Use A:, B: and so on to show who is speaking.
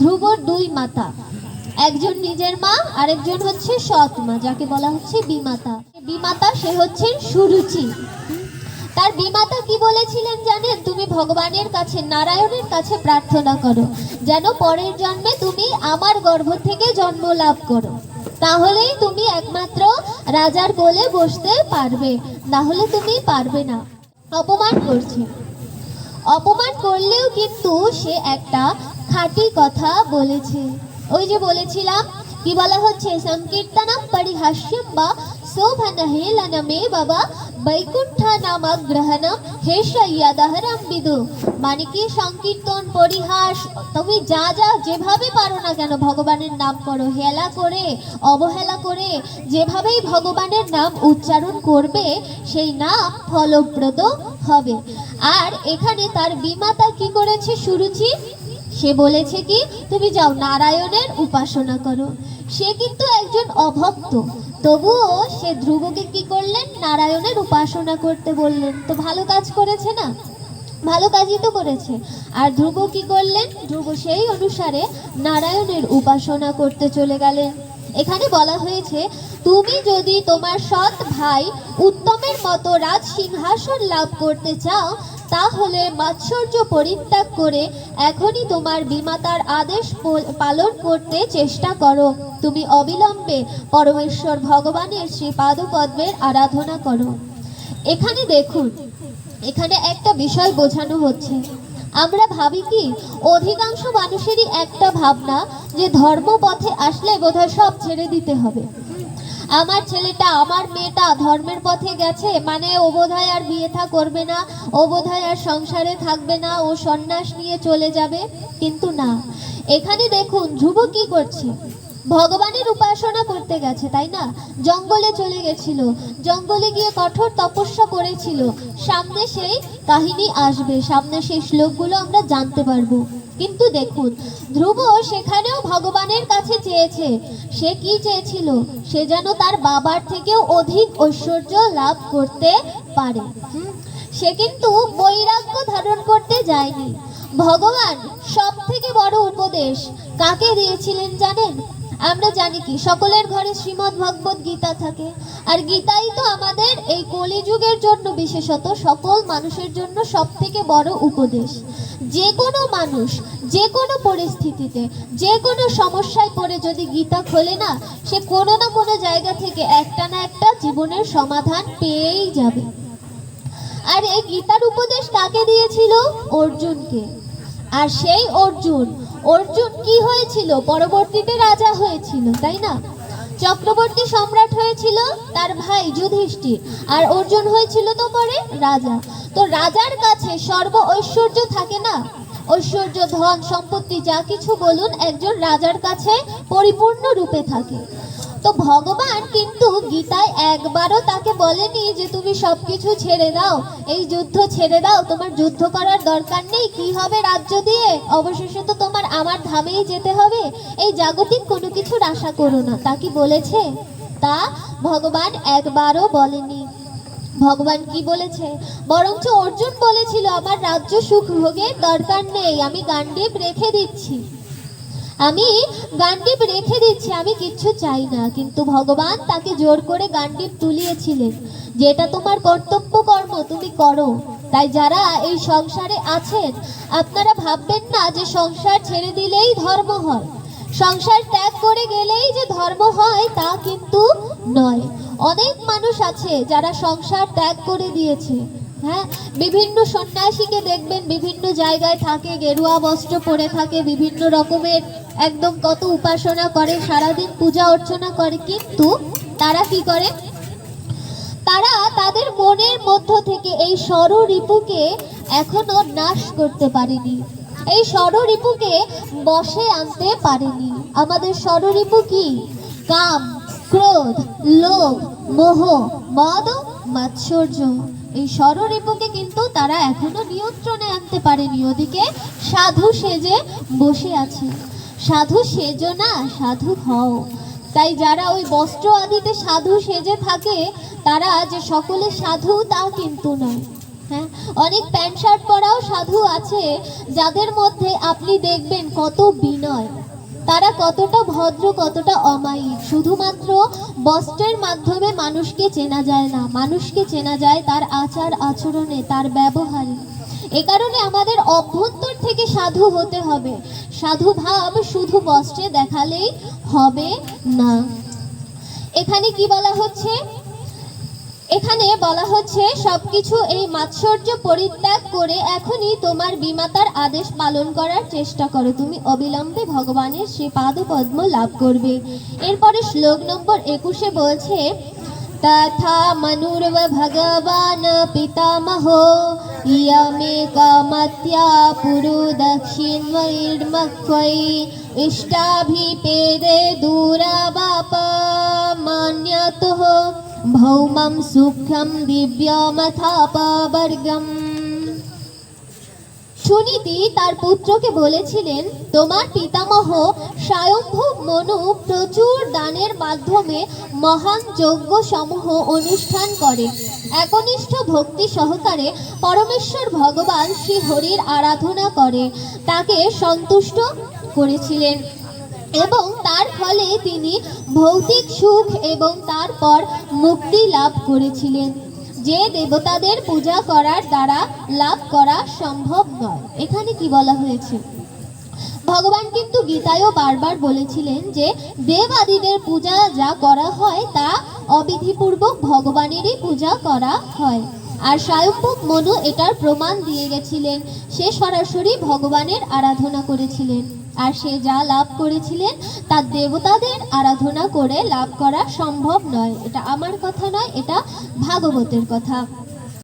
A: ধ্রুবর দুই মাতা। একজন নিজের মা, আরেকজন হচ্ছে সৎ মা, যাকে বলা হচ্ছে বিমাতা। বিমাতা, সে হচ্ছেন সুরুচি। তার বিমাতা কি বলেছিলেন জানেন? তুমি ভগবানের কাছে, নারায়ণের কাছে প্রার্থনা করো। যেন পরের জন্মে তুমি আমার গর্ভ থেকে জন্ম লাভ করো। তাহলেই তুমি একমাত্র রাজার কোলে বসতে পারবে। না হলে তুমি পারবে না। অপমান করছে। অপমান করলেও কিন্তু সে একটা খাঁটি কথা বলেছে। ওই যে বলেছিলাম, কি বলা হচ্ছে? সংকীর্তনম পরিহাস্যম বা শোভন হেলনমে বাবা বৈকুণ্ঠ নামক গ্রহণম হেষয়্যাদহরম বিদু। মানে কি সংকীর্তন, পরিহাস? তুমি যা যা যেভাবে পারো না কেন, ভগবানের নাম করো। হেলা করে, অবহেলা করে, যেভাবেই ভগবানের নাম উচ্চারণ করবে, সেই নাম ফলপ্রদ হবে। আর এখানে তার বিমাতা কি করেছে সুরুচি? সে বলেছে কি, তুমি যাও নারায়ণের উপাসনা করো। সে কিন্তু একজন অভক্ত। তবুও সে ধ্রুবকে কি করলেন? নারায়ণের উপাসনা করতে বললেন। তো ভালো কাজ করেছে না? ভালো কাজই তো করেছে। আর ধ্রুব কি করলেন? ধ্রুব সেই অনুসারে নারায়ণের উপাসনা করতে চলে গেলেন। এখানে বলা হয়েছে, তুমি যদি তোমার সৎ ভাই উত্তমের মতো রাজ সিংহাসন লাভ করতে চাও তাহলে মাৎসর্য পরিত্যাগ করে এখনই তোমার বিমাতার আদেশ পল- পালন করতে চেষ্টা করো। তুমি অবিলম্বে পরমেশ্বর ভগবানের শ্রী পাদপদ্মের আরাধনা করো। এখানে দেখুন, এখানে একটা বিষয় বোঝানো হচ্ছে। আমরা ভাবি কি, অধিকাংশ মানুষেরই একটা ভাবনা যে ধর্মপথে আসলে বোধহয় সব ছেড়ে দিতে হবে। আমার ছেলেটা, আমার মেয়েটা ধর্মের পথে গেছে মানে ও বোধহয় আর বিয়ে থা করবে না, ও বোধহয় আর সংসারে থাকবে না, ও সন্ন্যাস নিয়ে চলে যাবে, কিন্তু না। এখানে দেখুন, ধ্রুব কি করছে? ভগবানের উপাসনা করতে গেছে, তাই না? জঙ্গলে চলে গেছিল। জঙ্গলে গিয়ে কঠোর তপস্যা করেছিল। সামনে সেই কাহিনী আসবে, সামনে সেই শ্লোকগুলো আমরা জানতে পারব। কিন্তু দেখুন, ধ্রুব সেখানেও ভগবানের কাছে চেয়েছে। সে কি চেয়েছিল? সে যেন তার বাবার থেকেও অধিক ঐশ্বর্য লাভ করতে পারে। সে কিন্তু বৈরাগ্য ধারণ করতে যায়নি। ভগবান সব থেকে বড় উপদেশ কাকে দিয়েছিলেন জানেন? আমরা জানি কি, সকলের ঘরে শ্রীমদ্ ভগবত গীতা থাকে। আর গীতাই তো আমাদের এই কলিযুগের জন্য বিশেষত সকল মানুষের জন্য সব থেকে বড় উপদেশ। যে কোনো মানুষ যে কোনো পরিস্থিতিতে, যে কোনো সমস্যায় পড়ে যদি গীতা খোলে না, সে কোনো না কোনো জায়গা থেকে একটা না একটা জীবনের সমাধান পেয়েই যাবে। আর এই গীতার উপদেশ কাকে দিয়েছিল? অর্জুনকে। আর সেই অর্জুন অর্জুন কি হয়েছিল? পরবর্তীতে রাজা হয়েছিল, তাই না? চক্রবর্তী সম্রাট হয়েছিল তার ভাই যুধিষ্ঠির, আর অর্জুন হয়েছিল তো পরে রাজা। তো রাজার কাছে সর্ব ঐশ্বর্য থাকে না? ঐশ্বর্য, ধন, সম্পত্তি, যা কিছু বলুন একজন রাজার কাছে পরিপূর্ণ রূপে থাকে। তো ভগবান কিন্তু গীতায় একবারও তাকে বলেনি যে তুমি সব কিছু ছেড়ে দাও, এই যুদ্ধ ছেড়ে দাও, তোমার যুদ্ধ করার দরকার নেই, কি হবে রাজ্য দিয়ে? অবশেষে তো তোমার আমার ধামেই যেতে হবে। এই জাগতিক কোনো কিছুর আশা করো না। তা কি বলেছে? তা ভগবান একবারও বলেনি। ভগবান কি বলেছে? বরঞ্চ অর্জুন বলেছিল, আমার রাজ্য সুখ ভোগের দরকার নেই, আমি গান্ডীব রেখে দিচ্ছি। আমি গান্ডীব রেখে দিচ্ছি, আমি কিচ্ছু চাই না। কিন্তু ভগবান তাকে জোর করে গান্ডীব তুলিয়েছিলেন, যেটা তোমার কর্তব্য কর্ম, তুমি করো। তাই যারা এই সংসারে আছেন, আপনারা ভাববেন না যে সংসার ছেড়ে দিলেই ধর্ম হয়। সংসার ত্যাগ করে গেলেই যে ধর্ম হয়, তা কিন্তু নয়। অনেক মানুষ আছে যারা সংসার ত্যাগ করে দিয়েছে হ্যাঁ? বিভিন্ন সন্ন্যাসীকে দেখবেন, বিভিন্ন জায়গায় থাকে, গেরুয়া বস্ত্র পরে থাকে, বিভিন্ন রকমের একদম কত উপাসনা করে, সারাদিন পূজা অর্চনা করে, কিন্তু তারা কি করে? তারা তাদের মনের মধ্য থেকে এই সর এখনও নাশ করতে পারেনি। এই সর রিপুকে বসে আনতে পারেনি। আমাদের সর রিপু কি? কাম, ক্রোধ, লোভ, মোহ, মদ, মাৎসর্য। এই ষড়রিপুকে কিন্তু তারা এখনও নিয়ন্ত্রণে আনতে পারেনি। ওদিকে সাধু সেজে বসে আছে। সাধু সেজো না, সাধু হও। তাই যারা ওই বস্ত্র আদিতে সাধু সেজে থাকে, তারা যে সকলে সাধু তা কিন্তু নয়। হ্যাঁ? অনেক প্যান্ট শার্ট পরাও সাধু আছে, যাদের মধ্যে আপনি দেখবেন কত বিনয়। তারা কতটা ভদ্র, কতটা অমায়িক। শুধুমাত্র বস্ত্রের মাধ্যমে মানুষকে চেনা যায় না। মানুষকে চেনা যায় তার আচার আচরণে, তার ব্যবহারে। এ কারণে আমাদের অভ্যন্তর থেকে সাধু হতে হবে। সাধু ভাব শুধু বস্ত্রে দেখালেই হবে না। এখানে কি বলা হচ্ছে? এখানে বলা হচ্ছে, সবকিছু এই মাৎসর্য পরিত্যাগ করে এখনই তোমার বিমাতার আদেশ পালন করার চেষ্টা করো। তুমি অবিলম্বে ভগবানের সে পাদপদ্ম লাভ করবে। এরপরে শ্লোক নম্বর একুশে বলছে, তথা মনুর্ব ভগবান পিতামহো দক্ষিণ ইষ্টাভিপেদে দূরাবাপ মান্যতঃ ভৌমম সুখম দিব্যমথাপবর্গম সুনীতি তার পুত্রকে বলেছিলেন, তোমার পিতামহ স্বয়ম্ভু মনু প্রচুর দানের মাধ্যমে মহান যজ্ঞ সমূহ অনুষ্ঠান করে। একনিষ্ঠ ভক্তি সহকারে পরমেশ্বর ভগবান শ্রী হরির আরাধনা করে। তাকে সন্তুষ্ট করেছিলেন এবং তার ফলে তিনি ভৌতিক সুখ এবং তারপর মুক্তি লাভ করেছিলেন। যে দেবতাদের পূজা করার দ্বারা লাভ করা সম্ভব নয়। এখানে কি বলা হয়েছে? ভগবান কিন্তু গীতায়ও বারবার বলেছিলেন যে দেব আদিদের পূজা যা করা হয় তা অবিধিপূর্বক ভগবানেরই পূজা করা হয়। আর স্বয়ম্ভব মনু এটার প্রমাণ দিয়ে গেছিলেন। সে সরাসরি ভগবানের আরাধনা করেছিলেন। আর সে যা লাভ করেছিলেন তা দেবতাদের আরাধনা করে লাভ করা সম্ভব নয়। এটা আমার কথা নয়, এটা ভাগবতের কথা।